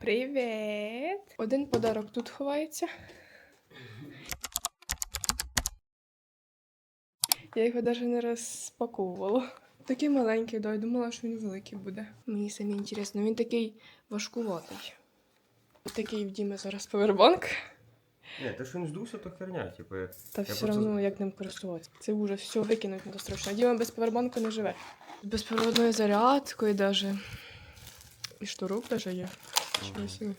Привіт! Один подарок тут ховається. Я його навіть не розпаковувала. Такий маленький, да, я думала, що він великий буде. Мені самі інтересно, він такий важкуватий. Такий в Діми зараз повербанк. Ні, те, що він здувся, то херня, типу. я- Та Я все просто- одно як ним користуватися. Це ужас, все викинуть не страшно. Діма без повербанку не живе. З безпроводною зарядкою даже. І шнурок даже є. Нічого собі.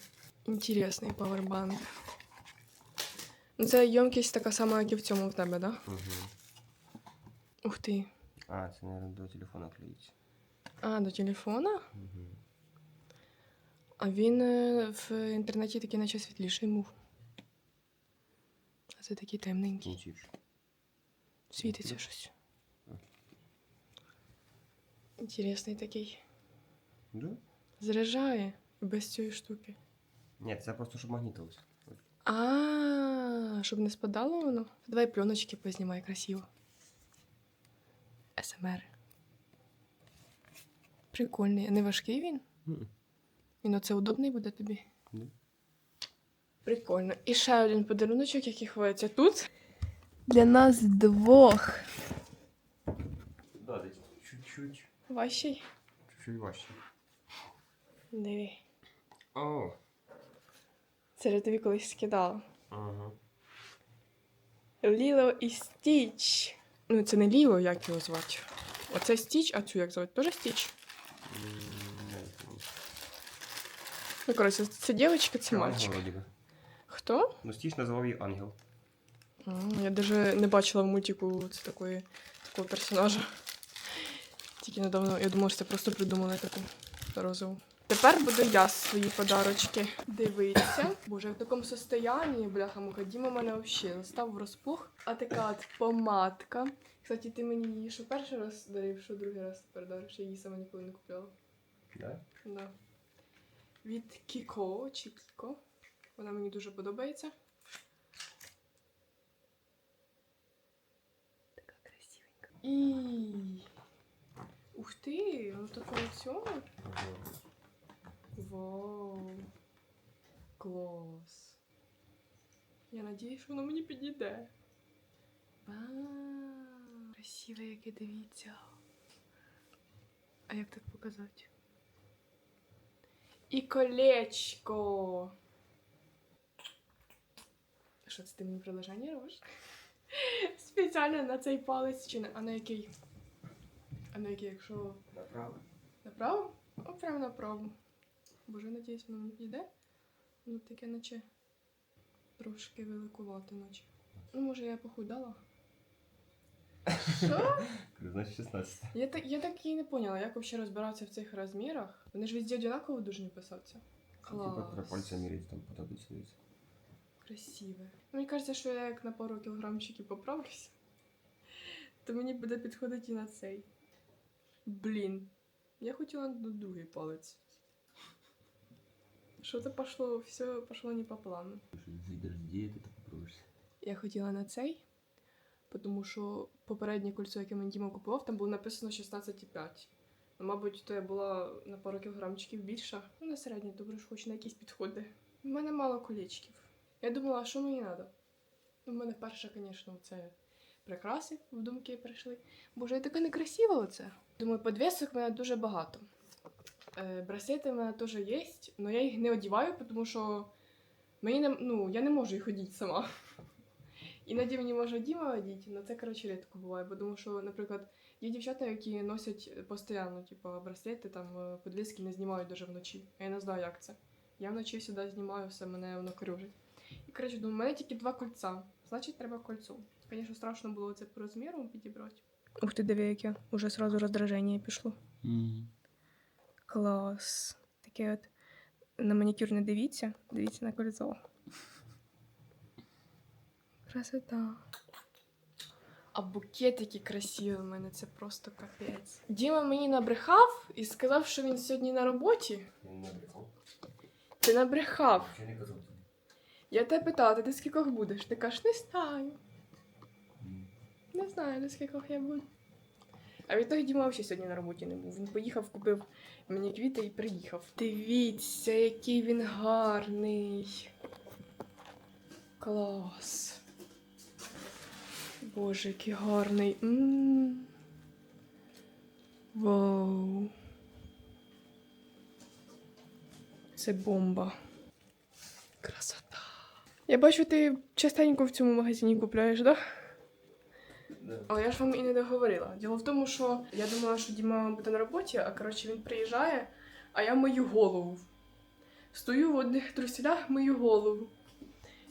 Інтересний павербанк. Ну, це ємкість така сама, як і в цьому в тебе, да? Мгм. Ух ти. А, це, мабуть, до телефона клеїться. А, до телефона? Угу. А він е, в інтернеті такий наче світліший був. А це такий темненький. Світиться щось. Інтересний такий. Да? Заряджає без цієї штуки. Ні, це просто щоб магнітилося. А, щоб не спадало воно. Давай пленочки познімай красиво. СМР. Прикольний. А не важкий він? Мгм. Він оце удобний буде тобі? Да. Прикольно. І ще один подаруночок, який ховається тут. Для нас двох. Да, десь чуть-чуть. Вашій. Чуть-чуть важче. Диви. О! Це я тобі колись скидала. Ага. Ліло і Стіч. Ну, це не Ліло, як його звати. Оце Стіч, а цю як звати? Тоже Стіч? Ну, коротше, це дівчинка, це мальчик. Хто? Ну, Стіч назвав її Ангел. А, Я даже не бачила в мультику це такої, такого персонажа. Тільки недавно, я думала, що це просто придумали таку розову. Тепер буду я свої подарочки дивитися. Боже, в такому состоянні, бляха муха, Діма мене взагалі став в розпух. А така от помадка. Кстати, ти мені її що перший раз дарив, що другий раз тепер дариш, я її сама ніколи не купляла. Да? Да. Від Кіко чи Кіко. Вона мені дуже подобається. Така красивенька. І. Ух ти! Ну такого цього. Вау. Клас. Я надіюсь, що воно мені підійде. Вау. Красиве, яке дивіться. А як так показати? І колечко. Що це ти мені приложення робиш? Спеціально на цей палець чи на. А на який? А на який, якщо. Направо. Направо? О, прямо направо. Боже, надіюсь, воно мені підійде. Ну таке наче трошки великувато, наче. Ну, може, я похудала. Що? Значить 16. Я так, я так і не поняла, як взагалі розбиратися в цих розмірах. Вони ж везде однаково дуже не писатися. Типа три пальця міряють, там подобається. Красиве. Мені кажеться, що я як на пару кілограмчиків поправлюся, то мені буде підходити і на цей. Блін. Я хотіла на другий палець. Що-то пошло, все пошло не по плану. Я хотіла на цей, тому що попереднє кольцо, яке мені Діма купував, там було написано 16,5. Ну, мабуть, то я була на пару кілограмчиків більша. Ну, на середній, добре, ж хоч на якісь підходи. У мене мало колечків. Я думала, а що мені треба? У мене перше, звісно, це прикраси в думки прийшли. Боже, я така некрасива оце. Думаю, підвісок в мене дуже багато. Е, браслети в мене теж є, але я їх не одіваю, тому що мені не, ну, я не можу їх одіти сама. Іноді мені може Діма одіти, але це коротше рідко буває, бо тому що, наприклад, є дівчата, які носять постійно, типу, браслети, там е, не знімають дуже вночі. Я не знаю, як це. Я вночі завжди знімаю, все мене воно корюжить. І коротше, думаю, у мене тільки два кольця. Значить, треба кольцо. Звісно, страшно було це по розміру підібрати. Ух ти, диви, яке. Уже сразу роздраження пішло. Клас. Таке от на манікюр не дивіться, дивіться на кольцо. Красота. А букетики красиві в мене, це просто капець. Діма мені набрехав і сказав, що він сьогодні на роботі. Я не брехав. Ти набрехав. Що не казав тобі? Я тебе питала, ти до скількох будеш? Ти кажеш, не знаю. Не знаю, до скількох я буду. А відтоді Діма взагалі сьогодні на роботі не був. Він поїхав, купив мені квіти і приїхав. Дивіться, який він гарний. Клас. Боже, який гарний. Вау. Це бомба. Красота. Я бачу, ти частенько в цьому магазині купляєш, так? Да? Але я ж вам і не договорила. Діло в тому, що я думала, що Діма буде на роботі, а коротше він приїжджає, а я мию голову. Стою в одних труселях, мию голову.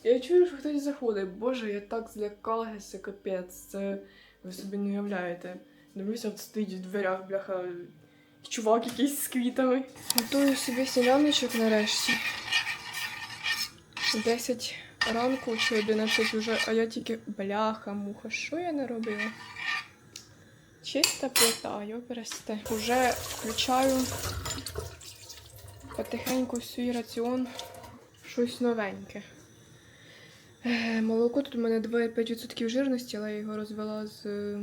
Я чую, що хтось заходить. Боже, я так злякалася, капець. Це ви собі не уявляєте. Дивлюся, от стоїть в дверях, бляха, чувак якийсь з квітами. Готую собі сніданочок нарешті. 10 ранку чи 11 вже, а я тільки бляха, муха, що я не робила? Чиста плита, його пересте. Уже включаю потихеньку свій раціон щось новеньке. Е, Молоко тут у мене 2,5% жирності, але я його розвела з е,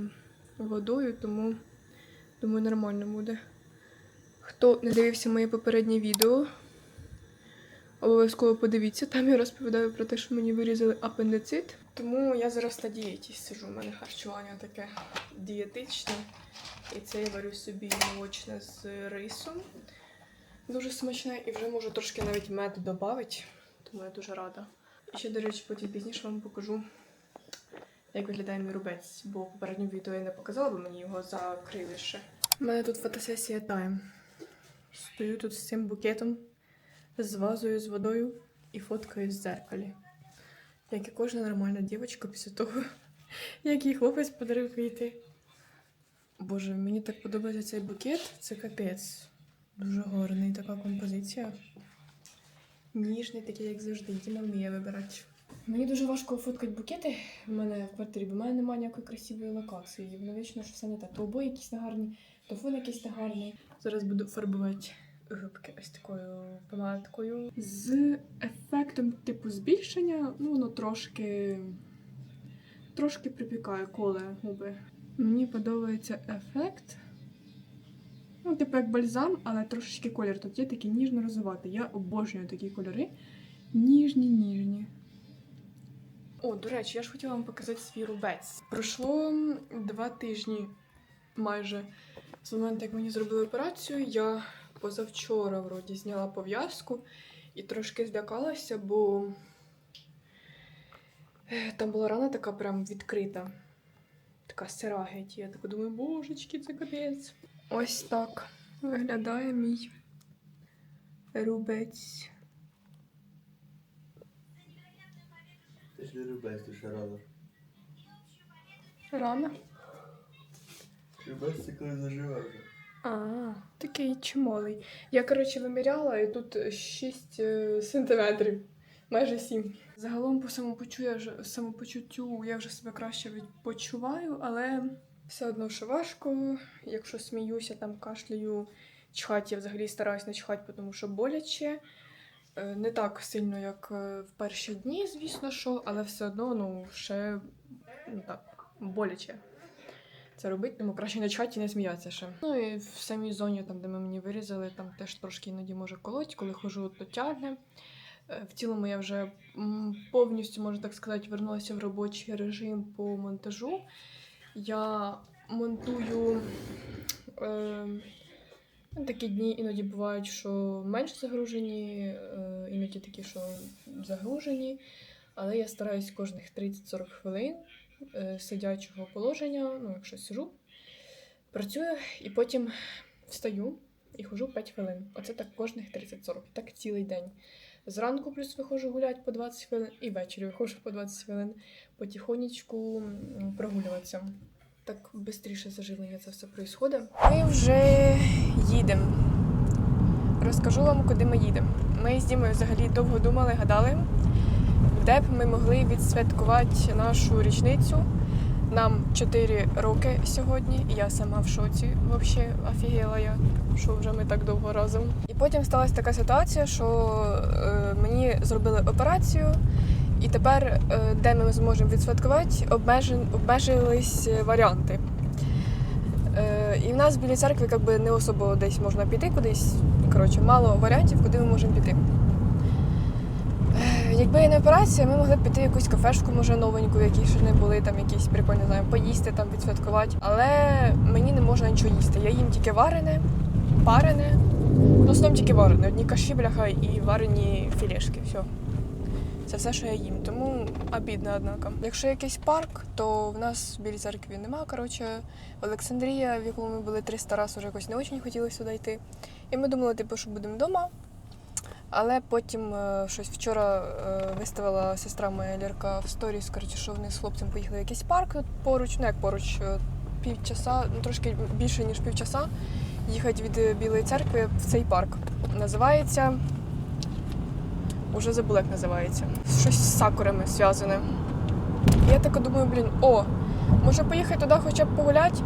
водою, тому думаю, нормально буде. Хто не дивився моє попереднє відео, обов'язково подивіться. Там я розповідаю про те, що мені вирізали апендицит. Тому я зараз на дієті сижу. У мене харчування таке дієтичне. І це я варю собі молочне з рисом. Дуже смачне, і вже можу трошки навіть мед додати, тому я дуже рада. І ще, до речі, потім пізніше вам покажу, як виглядає мій рубець, бо в попередньому відео я не показала, бо мені його закрили ще. У мене тут фотосесія тайм. Стою тут з цим букетом, з вазою, з водою і фоткаю в зеркалі. Як і кожна нормальна дівчинка після того, як їй хлопець подарив квіти. Боже, мені так подобається цей букет, це капець. Дуже гарний така композиція. Ніжний, такий, як завжди, Діма вміє вибирати. Мені дуже важко фоткати букети в мене в квартирі, бо в мене немає ніякої красивої локації. Воно вічно що все не так. То обої якісь негарні, то фон якийсь негарний. Зараз буду фарбувати губки ось такою помадкою. З ефектом типу збільшення, ну воно трошки. Трошки припікає коле губи. Мені подобається ефект. Ну, типу як бальзам, але трошечки колір. Тут є такий ніжно-розоватий. Я обожнюю такі кольори. Ніжні, ніжні. О, до речі, я ж хотіла вам показати свій рубець. Пройшло два тижні майже з моменту, як мені зробили операцію. Я позавчора вроді зняла пов'язку і трошки злякалася, бо е, там була рана така прям відкрита. Така сира геть. Я така думаю, божечки, це капець. Ось так виглядає мій рубець. Ти ж не рубець, ти ще рано. Рана? Рубець це коли заживе вже. А, такий чималий. Я, коротше, виміряла і тут 6 е, сантиметрів, майже 7. Загалом по самопочуттю, я вже, самопочуттю я вже себе краще від- почуваю, але все одно що важко. Якщо сміюся, там кашляю, чхать, я взагалі стараюсь не чхати, тому що боляче. Е, Не так сильно, як е, в перші дні, звісно, що, але все одно ну, ще ну, так, боляче це робити, тому краще не чхати і не сміятися ще. Ну і в самій зоні, там, де ми мені вирізали, там теж трошки іноді може колоть, коли хожу, то тягне. Е, В цілому я вже повністю, можна так сказати, вернулася в робочий режим по монтажу. Я монтую е, ну, такі дні іноді бувають, що менше загружені, е, іноді такі, що загружені. Але я стараюсь кожних 30-40 хвилин сидячого положення, ну, якщо сижу, працюю і потім встаю і хожу 5 хвилин. Оце так кожних 30-40, так цілий день. Зранку плюс виходжу гуляти по 20 хвилин, і ввечері виходжу по 20 хвилин потихонечку прогулюватися. Так швидше заживлення це все відбувається. Ми вже їдемо. Розкажу вам, куди ми їдемо. Ми з Дімою взагалі довго думали, гадали, де б ми могли відсвяткувати нашу річницю. Нам 4 роки сьогодні, і я сама в шоці. Взагалі офігела я, що вже ми так довго разом. І потім сталася така ситуація, що е, мені зробили операцію, і тепер, е, де ми зможемо відсвяткувати, обмежен, обмежились варіанти. Е, І в нас в білій церкві якби не особо десь можна піти кудись. Коротше, мало варіантів, куди ми можемо піти. Якби не операція, ми могли б піти в якусь кафешку, може новеньку, в якій ще не були, там якісь прикольні, не знаю, поїсти, там відсвяткувати. Але мені не можна нічого їсти. Я їм тільки варене, парене. Ну, в тільки варене. Одні каші, бляха, і варені філешки. Все. Це все, що я їм. Тому обідно, однако. Якщо якийсь парк, то в нас в Білій церкві нема. Коротше, Олександрія, в якому ми були 300 разів, вже якось не дуже хотіли сюди йти. І ми думали, типу, що будемо вдома. Але потім е, щось вчора е, виставила сестра моя Лірка в сторіс, коротше, що вони з хлопцем поїхали в якийсь парк поруч, ну як поруч, е, півчаса, ну трошки більше ніж півчаса, їхати від Білої церкви в цей парк. Називається. Уже забула, як називається. Щось з сакурами зв'язане. Я так думаю, блін, о, може поїхати туди хоча б погуляти,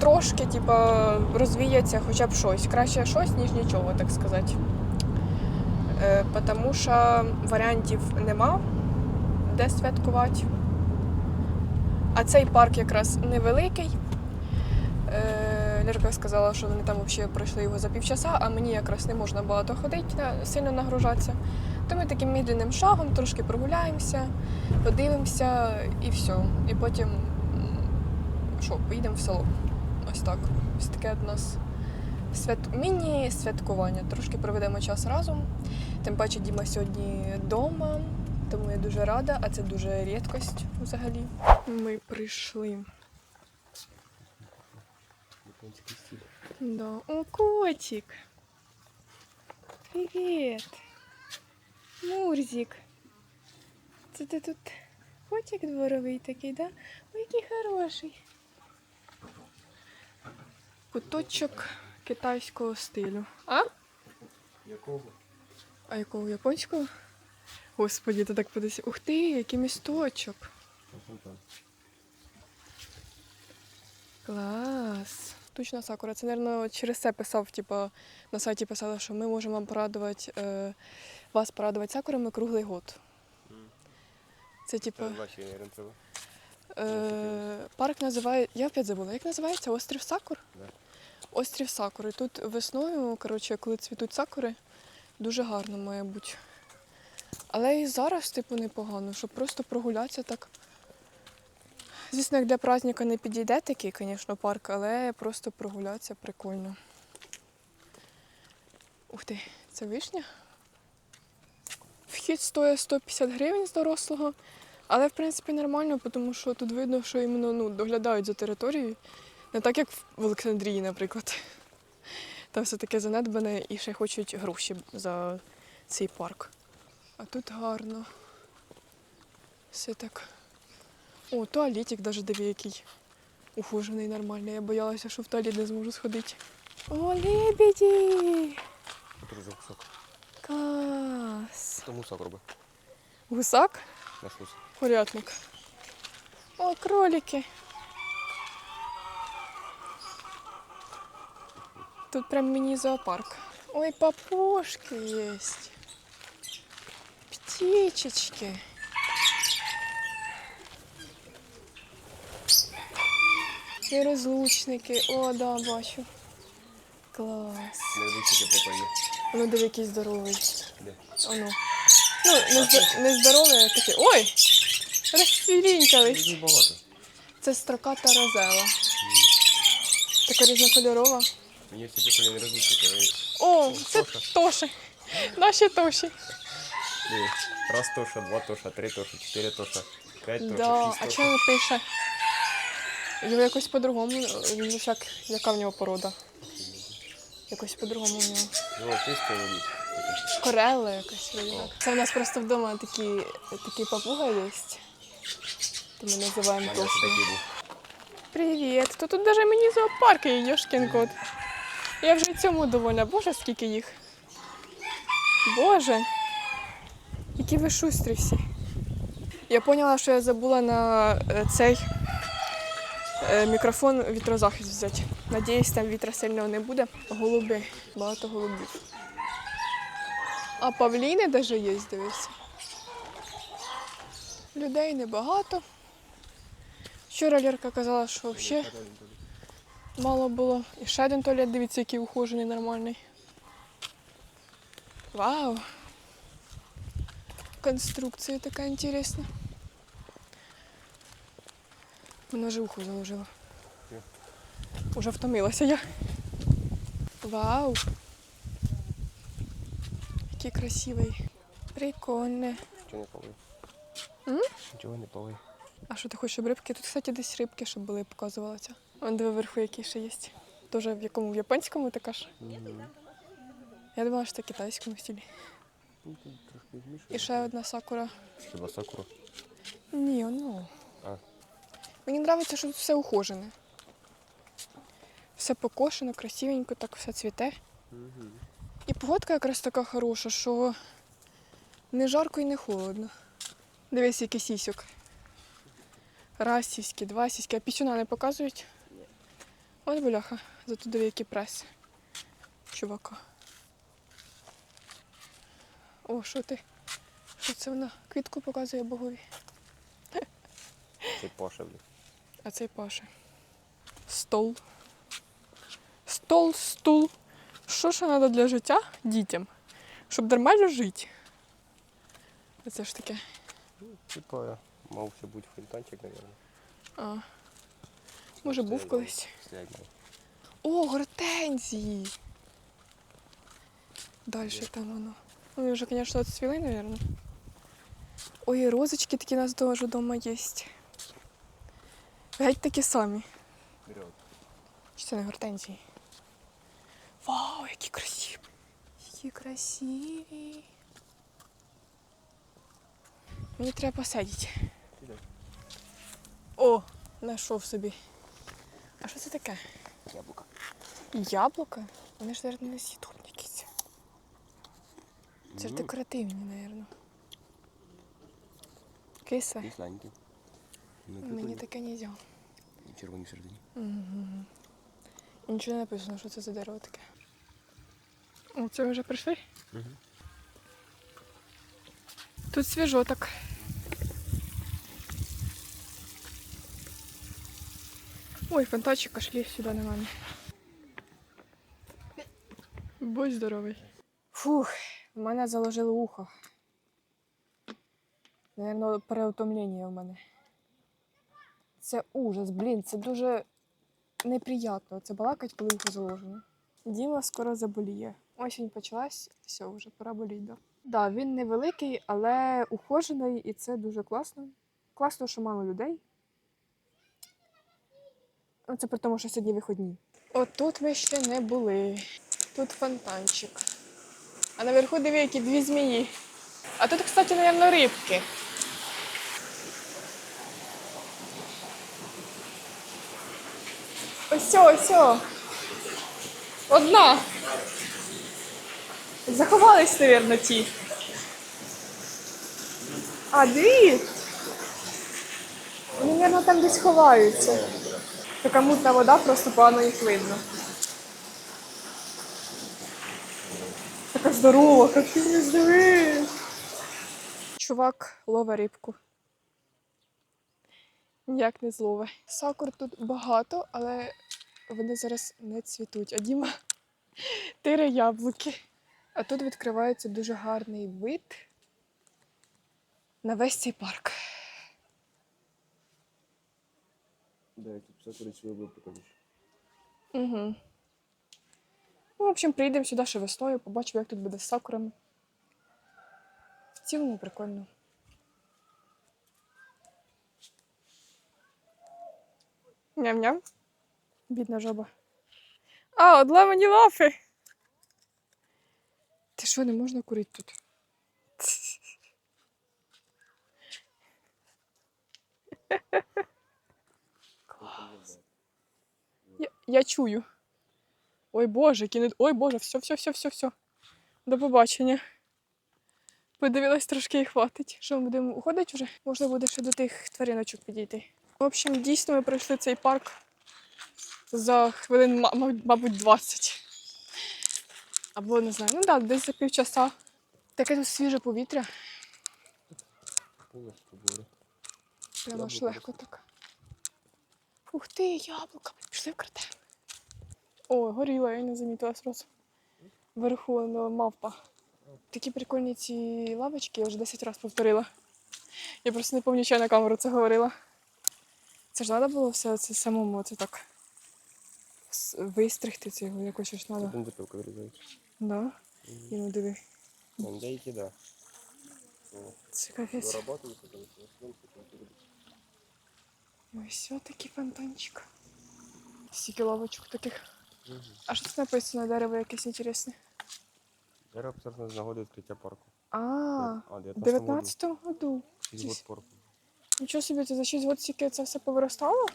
трошки, типа, розвіяться хоча б щось. Краще щось, ніж нічого, так сказати. Е, Тому що варіантів нема, де святкувати. А цей парк якраз невеликий. Е, Лірка сказала, що вони там взагалі пройшли його за півчаса, а мені якраз не можна багато ходити, сильно нагружатися. То ми таким медленним шагом трошки прогуляємося, подивимося і все. І потім що, поїдемо в село. Ось так. Ось таке у нас свят... міні-святкування. Трошки проведемо час разом. Тим паче Діма сьогодні вдома, тому я дуже рада, а це дуже рідкость взагалі. Ми прийшли. Да. О, котик. Привіт. Мурзик. Це ти тут котик дворовий такий, да? Ой, який хороший. Куточок китайського стилю. А? Якого? А якого японського? Господі, ти так подивися. Ух ти, який місточок. Клас. Точно сакура. Це, мабуть, через це писав, типу, на сайті писали, що ми можемо вам порадувати, е, вас порадувати сакурами круглий год. Це типу. Е, парк називає. Я опять забула, як називається? Острів Сакур? Да. Острів Сакури. Тут весною, коротше, коли цвітуть сакури, дуже гарно має бути. Але і зараз, типу, непогано, щоб просто прогулятися так. Звісно, як для праздника не підійде такий, звісно, парк, але просто прогулятися прикольно. Ух ти, це вишня. Вхід стоїть 150 гривень з дорослого. Але в принципі нормально, тому що тут видно, що іменно ну, доглядають за територією. Не так, як в Олександрії, наприклад. Там все таке занедбане і ще хочуть гроші за цей парк. А тут гарно. Все так. О, туалетик навіть диви, який ухожений нормальний. Я боялася, що в туалет не зможу сходити. О, лебеді! Тут вже кусок. Клас! Тому сок роби. Гусак? Наш ус. Курятник. О, кролики. Тут прям мини-зоопарк. Ой, папушки есть. Птичечки. І розлучники. О, да, бачу. Клас. Найвищі прикольні. Ну, диви, який здоровий. Де? Оно. Ну, не, зда- не здоровий, а такий. Ой! Розцвірінькались. Дуже багато. Це строката розела. Така різнокольорова. Мені всі прикольні розлучники. О, це Тоша. Тоші. Наші Тоші. Раз тоша, два тоша, три тоша, чотири тоша, п'ять тоша, Да. шість А тоша. чого не пише? Його якось по-другому. Він же як, яка в нього порода? Якось по-другому в нього. Золотистий ловіть. Корелла якась вроді так. Це в нас просто вдома такі, такі папуга є. То ми називаємо Мене Тоші. такий був. Привіт! То тут навіть мені зоопарк є, Йошкін кот. Я вже цьому довольна. Боже, скільки їх. Боже. Які ви шустрі всі. Я поняла, що я забула на е, цей е, мікрофон вітрозахист взяти. Надіюсь, там вітра сильного не буде. Голуби, багато голубів. А павліни навіть є, дивись. Людей небагато. Вчора Лірка казала, що взагалі Мало було. І ще один туалет, дивіться, який ухожений, нормальний. Вау! Конструкція така інтересна. Мене вже ухо заложило. Уже втомилася я. Вау! Який красивий. Прикольне. Нічого не пали. Нічого не пали. А що ти хочеш, щоб рибки? Тут, кстати, десь рибки, щоб були, показувалося. Вон диви вверху, які ще є. Тоже в якому? В японському така ж? Я думала, що це китайському стилі. І ще одна сакура. Хіба сакура? Ні, ну. А. Мені подобається, що тут все ухожене. Все покошено, красивенько, так все цвіте. Угу. І погодка якраз така хороша, що не жарко і не холодно. Дивись, який сісюк. Раз сіськи, два сіськи, а пісюна не показують. От бляха, зато диви, який прес. Чувака. О, що ти? Що це вона? Квітку показує богові. Це Паша, блін. А цей Паша. Стол. Стол, стул. Що ще треба для життя дітям? Щоб нормально жити. А Це ж таке. Типа, мав бути фонтанчик, мабуть. А. Може, був колись. Слядно. О, гортензії. Далі там воно. Вони вже, звісно, відцвіли, мабуть. Ой, і розочки такі у нас теж вдома є. Геть такі самі. Вперед. Чи це не гортензії? Вау, які красиві! Які красиві. Мені треба посадити. О, знайшов собі. А що це таке? Яблука. Яблука? Вони ж, мабуть, не з'їдобні якісь. Це ж декоративні, мабуть. Кисле. Кисленькі. Ну, Мені таке не можна. Червоні всередині. Угу. І нічого не написано, що це за дерево таке. О, це ми вже прийшли? Угу. Тут свіжо так. Ой, фонтанчик шлі сюди на мене. Будь здоровий. Фух, в мене заложило ухо. Наверно, переутомлення в мене. Це ужас, блін, це дуже неприємно. Це балакать, коли ухо заложено. Діма скоро заболіє. Осінь почалась, все, вже пора боліти. Да. Да, він невеликий, але ухожений, і це дуже класно. Класно, що мало людей. Ну, Це при тому, що сьогодні виходні. От тут ми ще не були. Тут фонтанчик. А наверху диви, які дві змії. А тут, кстати, мабуть, рибки. Ось, ось. Одна. Заховались, мабуть, ті. А, дві. Вони, мабуть, там десь ховаються. Така мутна вода, просто погано їх видно. Така здорова, капець, диви. Чувак лове рибку. Ніяк не злове. Сакур тут багато, але вони зараз не цвітуть. А Діма тире яблуки. А тут відкривається дуже гарний вид на весь цей парк. Да, тут сакури свої було прикольніше. Угу. Ну, в общем, приїдемо сюди ще весною, побачимо, як тут буде з сакурами. В цілому прикольно. Ням-ням. Бідна жаба. А, одламані лафи. Ти що, не можна курити тут? Клас. Я, чую. Ой Боже, кіне... Ой Боже, все, все, все, все, все. До побачення. Подивилась трошки і хватить. Що ми будемо уходити вже? Можна буде ще до тих твариночок підійти. В общем, дійсно ми пройшли цей парк за хвилин, ма- ма- мабуть, 20. Або не знаю, ну так, десь за півчаса. Таке тут свіже повітря. Прямо Яблука легко так. Ух ти, яблука. Пішли вкрадемо. О, горіла, я не замітила сразу. Вверху ну, мавпа. Такі прикольні ці лавочки, я вже 10 разів повторила. Я просто не пам'ятаю, що я на камеру це говорила. Це ж треба було все це самому це так вистригти це його якось ж треба. Бензопилка вирізається. Да? І ну диви. Там деякі, да. Це капець. Ось все такий фонтанчик. Стільки лавочок таких. А що це написано? Дерево якесь інтересне. Дерево обсервно з нагоди відкриття парку. А, А, в 19-му году. Шість год парку. Нічого собі, це за 6 років стільки це все повиростало?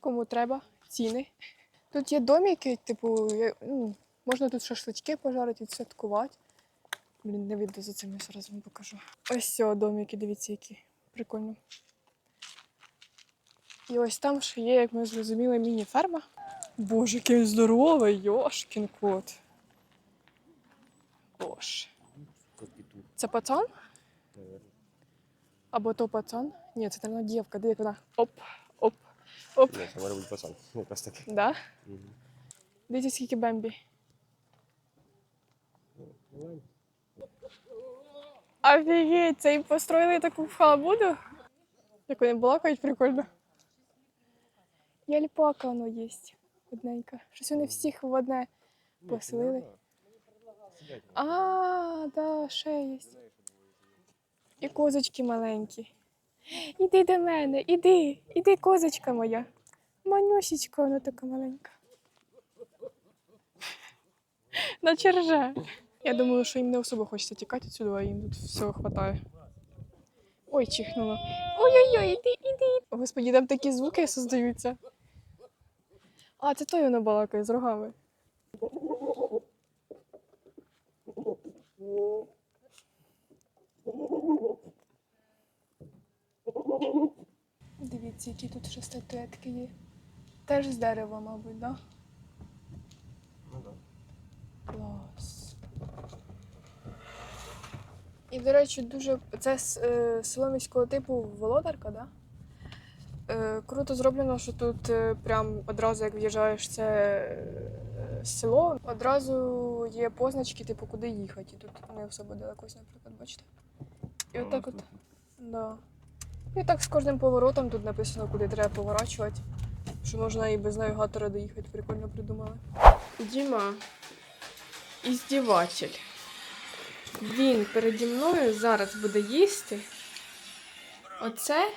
Кому треба, ціни. Тут є домики, типу, є- ну, можна тут шашлички пожарити, відсвяткувати. Блін, не видно за цим, я зараз вам покажу. Ось цього домики, дивіться, які. Прикольно. І ось там ще є, як ми зрозуміли, міні-ферма. Боже, який він здоровий, йошкін кот. Боже. Це пацан? Або то пацан? Ні, це там дівка, де як вона. Оп, оп, оп. Ні, це може бути пацан. Якраз таки. Да? Мгм. Дивіться, скільки бембі. Ну, Офігеть, це і построїли таку халабуду? Як вони балакають, прикольно. І альпака воно є. Одненька. Щось вони всіх в одне поселили. А, да, ще є. І козочки маленькі. Іди до мене, іди, іди, козочка моя. Манюсічка, вона така маленька. На черже. Я думаю, що їм не особо хочеться тікати сюди, а їм тут всього хватає. Ой, чихнуло. Ой-ой-ой, іди, іди. Господі, там такі звуки создаються. А, це той воно балакає з рогами. Дивіться, які тут ще статуетки є. Теж з дерева, мабуть, да? Ну да. Клас. І, до речі, дуже це е, село міського типу Володарка, да? Е, круто зроблено, що тут е, прям одразу, як в'їжджаєш це село, одразу є позначки, типу, куди їхати. І тут не особо далеко, наприклад, бачите. І отак от. Да. І так з кожним поворотом тут написано, куди треба поворачувати. Що можна і без навігатора доїхати, прикольно придумали. Діма, іздіватель. Він переді мною зараз буде їсти. Оце.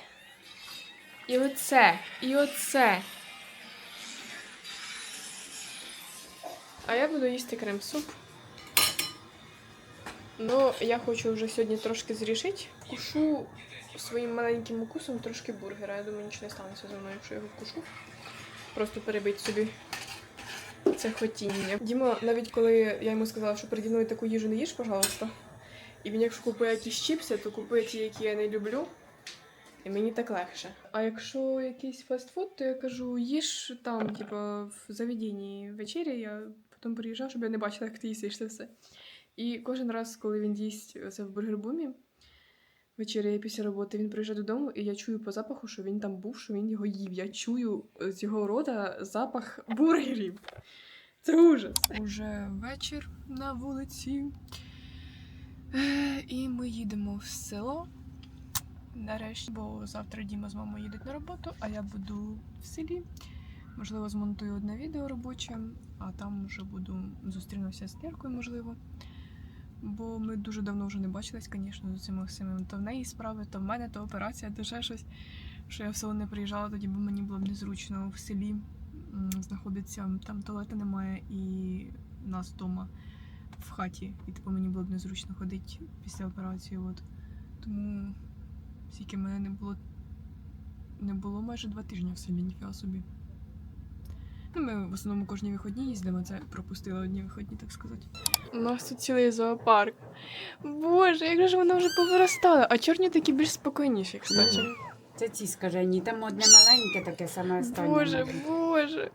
І оце. І оце. А я буду їсти крем-суп. Ну, я хочу вже сьогодні трошки зрішити. Кушу своїм маленьким укусом трошки бургера. Я думаю, нічого не станеться зі мною, якщо я його вкушу. Просто перебить собі це хотіння. Діма, навіть коли я йому сказала, що переді мною таку їжу не їж, пожалуйста. І він якщо купує якісь чіпси, то купує ті, які я не люблю. І мені так легше. А якщо якийсь фастфуд, то я кажу, їж там, типу, в заведенні вечері, я потім приїжджаю, щоб я не бачила, як ти їсиш це все. І кожен раз, коли він їсть це в бургербумі, вечеряє після роботи, він приїжджає додому, і я чую по запаху, що він там був, що він його їв. Я чую з його рота запах бургерів. Це ужас. Уже вечір на вулиці. Е, І ми їдемо в село. Нарешті, бо завтра Діма з мамою їдуть на роботу, а я буду в селі. Можливо, змонтую одне відео робоче, а там вже буду зустрінуся з Ліркою, можливо. Бо ми дуже давно вже не бачились, звісно, з цими всіми. То в неї справи, то в мене, то операція, то ще щось. Що я в село не приїжджала, тоді бо мені було б незручно в селі знаходиться, там туалету немає і нас вдома в хаті. І типу мені було б незручно ходити після операції. От. Тому скільки мене не було. Не було майже два тижні в селі, ніфіга собі. Ну, ми в основному кожні вихідні їздимо, це пропустили одні вихідні, так сказати. У нас тут цілий зоопарк. Боже, як же воно вже повиростало, а чорні такі більш спокійніші, кстати. Це ці скажені, там одне маленьке таке саме останнє. Боже, боже.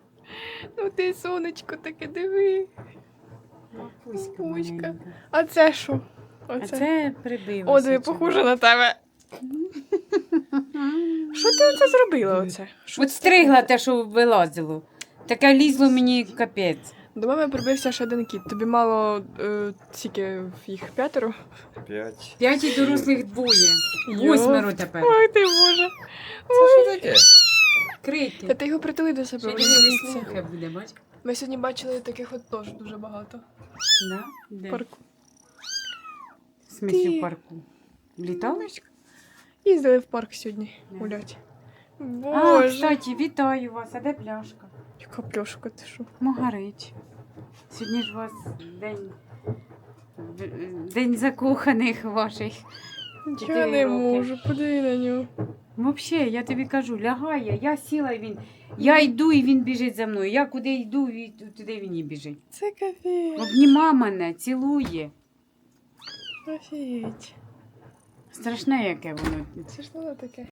Ну ти сонечко таке диви. Папуська. маленька. А це що? А Оце. це прибив. О, диви, похоже на тебе. Що ти оце зробила оце? Що От стригла те, що вилазило. Таке лізло мені капець. До мами прибився ще один кіт. Тобі мало е, тільки їх п'ятеро. П'ять. П'ять і дорослих двоє. Восьмеро тепер. Ой ти боже. Це що таке? Та ти його притuli до себе. Ще вони не веснухи буде, бач? Ми сьогодні бачили таких от теж дуже багато. Да? Де? в Парку. В смислі Ти- в парку. Літали? Їздили в парк сьогодні Да. гулять. А, Боже. кстати, вітаю вас. А де пляшка? Яка плюшка, ти що? Могарич. Сьогодні ж у вас день. День закоханих ваших. Я не можу, подиви на нього. Взагалі, я тобі кажу, лягає, я сіла і він. Я йду і він біжить за мною. Я куди йду, і туди він і біжить. Це капець. Обніма мене, цілує. Офігеть. Страшне яке воно. Це ж воно таке.